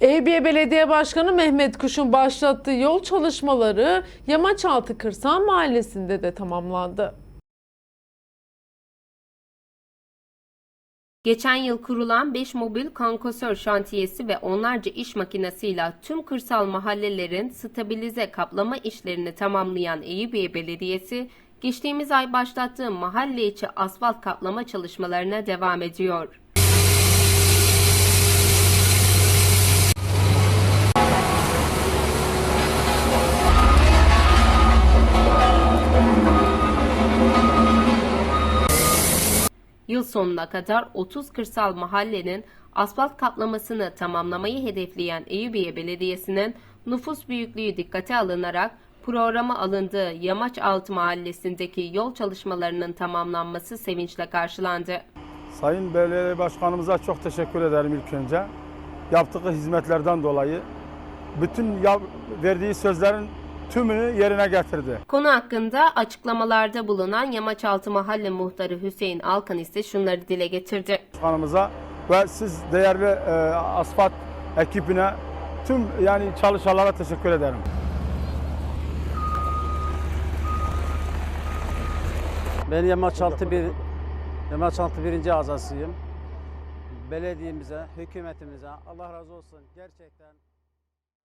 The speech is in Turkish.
Eyüpiye Belediye Başkanı Mehmet Kuş'un başlattığı yol çalışmaları Yamaçaltı Kırsal Mahallesi'nde de tamamlandı. Geçen yıl kurulan 5 mobil kankosör şantiyesi ve onlarca iş makinesiyle tüm kırsal mahallelerin stabilize kaplama işlerini tamamlayan Eyüpiye Belediyesi, geçtiğimiz ay başlattığı mahalle içi asfalt kaplama çalışmalarına devam ediyor. Yıl sonuna kadar 30 kırsal mahallenin asfalt kaplamasını tamamlamayı hedefleyen Eyüpiye Belediyesi'nin nüfus büyüklüğü dikkate alınarak programa alındığı Yamaçaltı Mahallesi'ndeki yol çalışmalarının tamamlanması sevinçle karşılandı. Sayın Belediye Başkanımıza çok teşekkür ederim ilk önce. Yaptığı hizmetlerden dolayı bütün verdiği sözlerin tümünü yerine getirdi. Konu hakkında açıklamalarda bulunan Yamaçaltı Mahalle Muhtarı Hüseyin Alkan ise şunları dile getirdi. Başkanımıza ve siz değerli e, asfalt ekibine tüm yani çalışanlara teşekkür ederim. Ben Yamaçaltı bir Yamaçaltı birinci azasıyım. Belediyemize, hükümetimize Allah razı olsun. Gerçekten